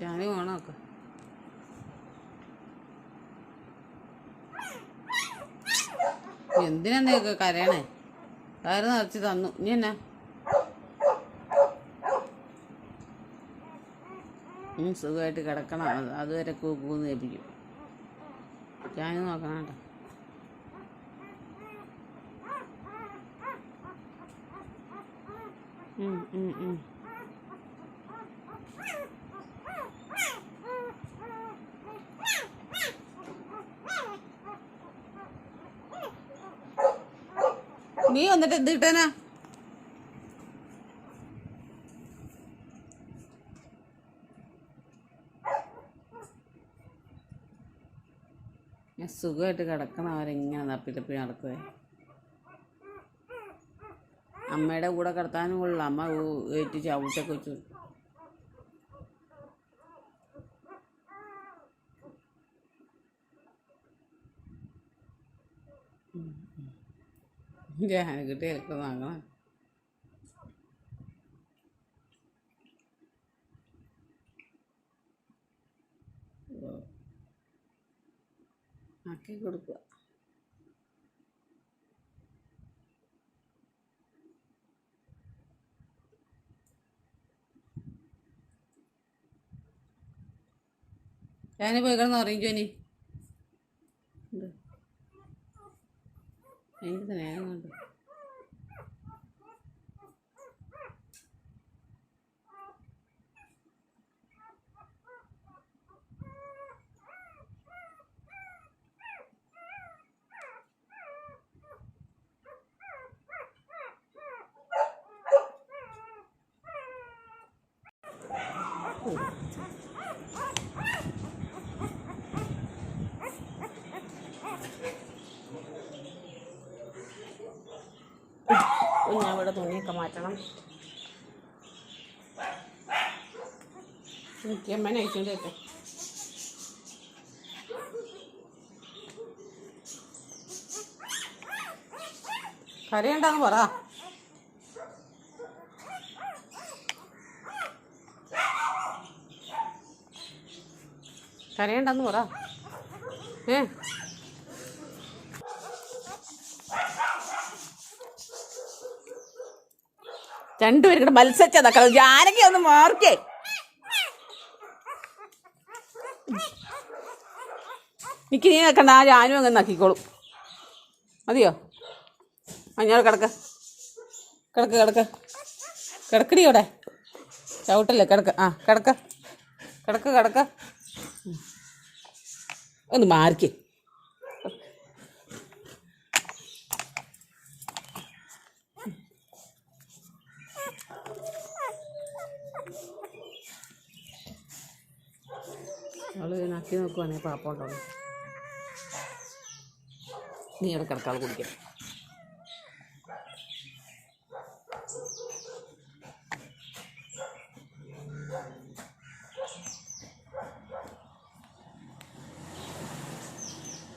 ഞാൻ ഓണാക്ക എന്തിനാ നിങ്ങക്ക് കരയണേ? കയറ് നിറച്ച് തന്നു. ഇനി എന്നാ? സുഖമായിട്ട് കിടക്കണം. അത് അതുവരെ കൂക്കൂന്ന് ഏൽപ്പിക്കും. ഞാൻ നോക്കണം കേട്ടോ. ഉം, ഉം, ഉം. നീ വന്നിട്ട് എന്ത് കിട്ടാനാ? ഞാൻ സുഖമായിട്ട് കിടക്കണം. അവരെങ്ങനെ തപ്പി തപ്പി നടക്കുവേ. അമ്മയുടെ കൂടെ കിടത്താനും കൊള്ളില്ല അമ്മ ഏറ്റു ചവിട്ടൊക്കെ വെച്ചു. ഞാൻ കിട്ടിയൊക്കെ വാങ്ങണം ആക്കി കൊടുക്കുക. ഞാൻ പോയി കിടന്ന് ഉറങ്ങിക്കോ ഇനി. എനിക്ക് സ്നേഹം കൊണ്ട് ഇവിടെ തുണിയൊക്കെ മാറ്റണം. എനിക്ക് അമ്മ നയിച്ചോണ്ട് കേട്ടോ കരയണ്ടെന്ന് പറ. കരയണ്ടെന്ന് പറ. ഏ? രണ്ടുപേരും കൂടെ മത്സരിച്ചതാ. ജാനകി ഒന്ന് മാർക്കേ. എനിക്ക് നീ നിൽക്കണ്ട ആ ഞാനും അങ്ങ് നക്കിക്കോളും. മതിയോ? മഞ്ഞൾ കിടക്ക്. കിടക്ക് കിടക്ക്. കിടക്കടി അവിടെ. ചവിട്ടല്ലേ കിടക്ക്. ആ കിടക്ക. കിടക്ക കിടക്ക. ഒന്ന് മാറിക്കേ അവൾ നോക്കുവാണെങ്കിൽ നോക്കുവാണേ പാപ്പ ഉണ്ടോ നീ ഇവിടെ കിടക്കാതെ കുടിക്കാം.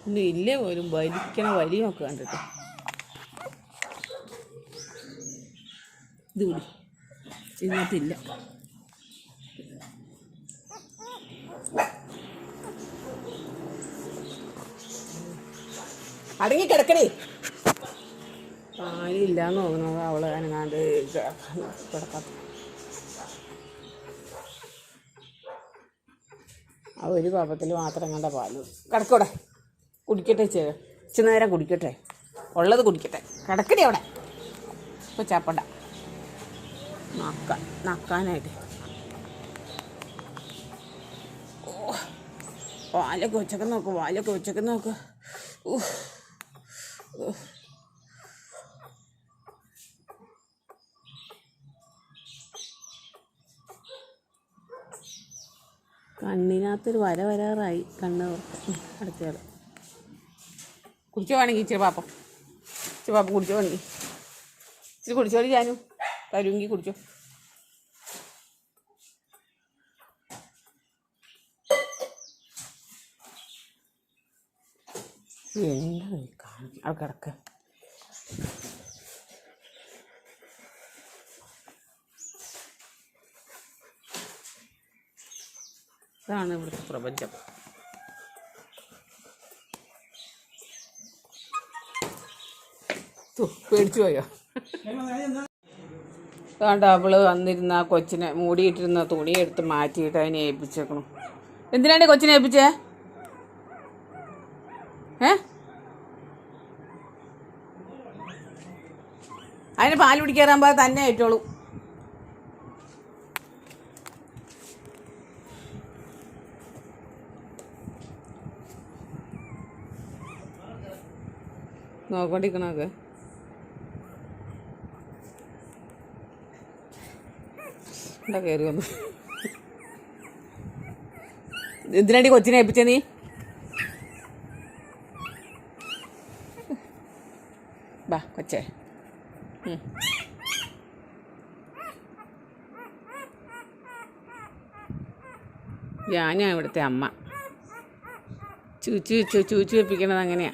ഇന്ന് ഇല്ലേ പോലും വലിക്കണ വലിയൊക്കെ കണ്ടിട്ട്. ഇത് കൂടി. ഇതിനകത്തില്ല അടങ്ങി കിടക്കണേ ആരും ഇല്ലാന്ന് തോന്നുന്നത് അവൾ അനങ്ങാണ്ട് ആ ഒരു പാപത്തിൽ മാത്രം കണ്ട പാൽ. കിടക്കൂടെ. കുടിക്കട്ടെ ചേ. ഇച്ചിരി നേരം കുടിക്കട്ടെ. ഉള്ളത് കുടിക്കട്ടെ. കിടക്കണേ അവിടെ. ഇപ്പൊ ചാപ്പണ്ട. നക്ക നക്കാനായിട്ട്. ഓ വാലൊക്കെ ഉച്ചയ്ക്ക് നോക്ക് വാലൊക്കെ ഉച്ചയ്ക്ക് നോക്ക്. ഊഹ്. കണ്ണിനകത്തൊരു വര വരാറായി കണ്ണ് അടുത്തയാൾ കുടിച്ചു വേണമെങ്കിൽ ഇച്ചിരി പാപ്പം. ഇച്ചിരി പാപ്പം കുടിച്ചോ വേണമെങ്കിൽ. ഇച്ചിരി കുടിച്ചോളി ഞാനും തരുമെങ്കിൽ കുടിച്ചോ. എന്താ കാണിക്ക ഇതാണ് ഇവിടുത്തെ പ്രപഞ്ചം. പേടിച്ചു പോയോ? അതുകൊണ്ട് അവൾ വന്നിരുന്ന ആ കൊച്ചിനെ മൂടിയിട്ടിരുന്ന തുണി എടുത്ത് മാറ്റിയിട്ട് അതിനെ ഏൽപ്പിച്ചേക്കണം. എന്തിനാണ് കൊച്ചിനെ ഏൽപ്പിച്ചേ? ഏ? അതിന് പാൽ കുടിക്കാറാകുമ്പോൾ തന്നെ ഏറ്റോളൂ നോക്കോണ്ടിരിക്കണൊക്കെ എന്താ കയറി വന്നു? എന്തിനാണ്ടി കൊച്ചിനെ ഏൽപ്പിച്ച നീ? ബാ കൊച്ചേ. ഞാനാ ഇവിടുത്തെ അമ്മ. ചൂച്ചു ചൂച്ചു വെപ്പിക്കണത് അങ്ങനെയാ.